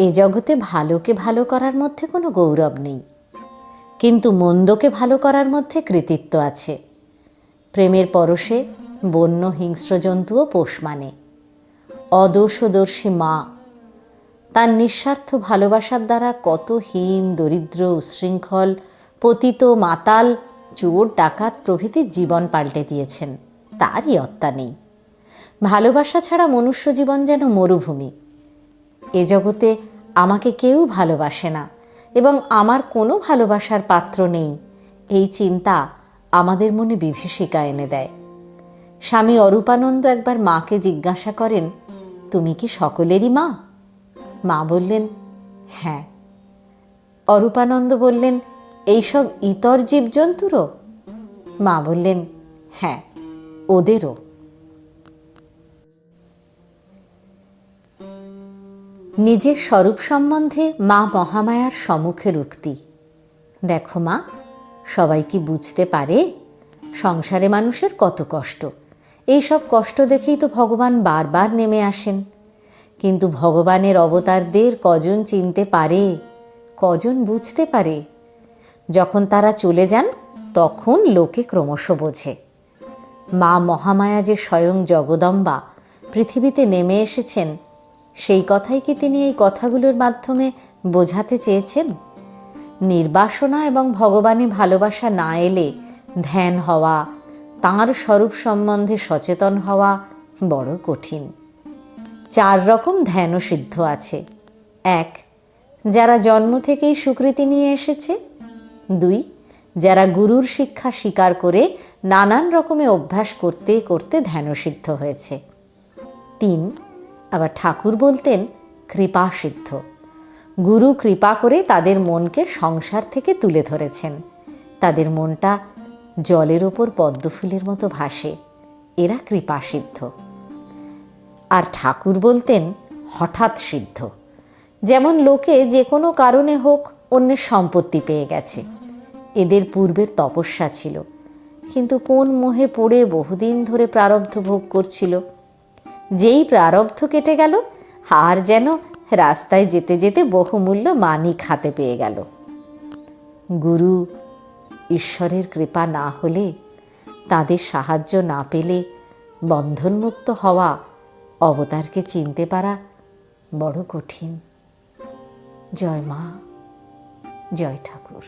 এ জগতে ভালোকে ভালো করার মধ্যে কোনো গৌরব নেই। কিন্তু মন্দকে ভালো করার মধ্যে কৃতিত্ব আছে। প্রেমের পরশে বন্য হিংস্র জন্তুও পোষ মানে। অদোষদর্শী মা, তার নিঃস্বার্থ ভালোবাসার দ্বারা কত হীন, দরিদ্র উশৃঙ্খল পতিত, মাতাল, চোর, ডাকাত প্রভৃতির জীবন পাল্টে দিয়েছেন। তারই অত্তা নেই। ভালোবাসা ছাড়া মনুষ্য জীবন যেন মরুভূমি। এ জগতে আমাকে কেউ ভালোবাসে না এবং আমার কোনো ভালোবাসার পাত্র নেই। এই চিন্তা আমাদের মনে বিভীষিকা এনে দেয়। স্বামী অরূপানন্দ একবার মাকে জিজ্ঞাসা করেন, তুমি কি সকলেরই মা? মা বললেন হ্যাঁ। অরূপানন্দ বললেন, এইসব ইতর জীবজন্তুরও? মা বললেন হ্যাঁ ওদেরও। নিজের স্বরূপ সম্বন্ধে মা মহামায়ার সম্মুখের উক্তি দেখো মা, সবাই কি বুঝতে পারে? সংসারে মানুষের কত কষ্ট। এই সব কষ্ট দেখেই তো ভগবান বারবার নেমে আসেন। কিন্তু ভগবানের অবতারদের কজন চিনতে পারে? কজন বুঝতে পারে? যখন তারা চলে যান, তখন লোকে ক্রমশ বোঝে। মা মহামায়া যে স্বয়ং জগদম্বা, পৃথিবীতে নেমে এসেছেন সেই কথাই কি তিনি এই কথাগুলোর মাধ্যমে বোঝাতে চেয়েছেন? নির্বাসনা এবং ভগবানে ভালোবাসা না এলে ধ্যান হওয়া, তাঁর স্বরূপ সম্বন্ধে সচেতন হওয়া বড় কঠিন। চার রকম ধ্যানও সিদ্ধ আছে। এক, যারা জন্ম থেকেই স্বীকৃতি নিয়ে এসেছে। দুই, যারা গুরুর শিক্ষা স্বীকার করে নানান রকমে অভ্যাস করতে করতে ধ্যানসিদ্ধ হয়েছে। তিন আবার ঠাকুর বলতেন, কৃপা সিদ্ধ। গুরু কৃপা করে তাদের মনকে সংসার থেকে তুলে ধরেছেন। তাদের মনটা জলের ওপর পদ্মফুলের মতো ভাসে। এরা কৃপা সিদ্ধ। আর ঠাকুর বলতেন, হঠাৎ সিদ্ধ। যেমন লোকে যে কোনো কারণে হোক অন্যের সম্পত্তি পেয়ে গেছে। এদের পূর্বের তপস্যা ছিল। কিন্তু কোন মোহে পড়ে বহুদিন ধরে প্রারব্ধ ভোগ করছিল। যেই প্রারব্ধ কেটে গেল আর যেন রাস্তায় যেতে যেতে বহুমূল্য মানিক হাতে পেয়ে গেল। গুরু, ঈশ্বরের কৃপা না হলে, তাদের সাহায্য না পেলে বন্ধনমুক্ত হওয়া অবতারকে চিনতে পারা বড় কঠিন। জয় মা, জয় ঠাকুর।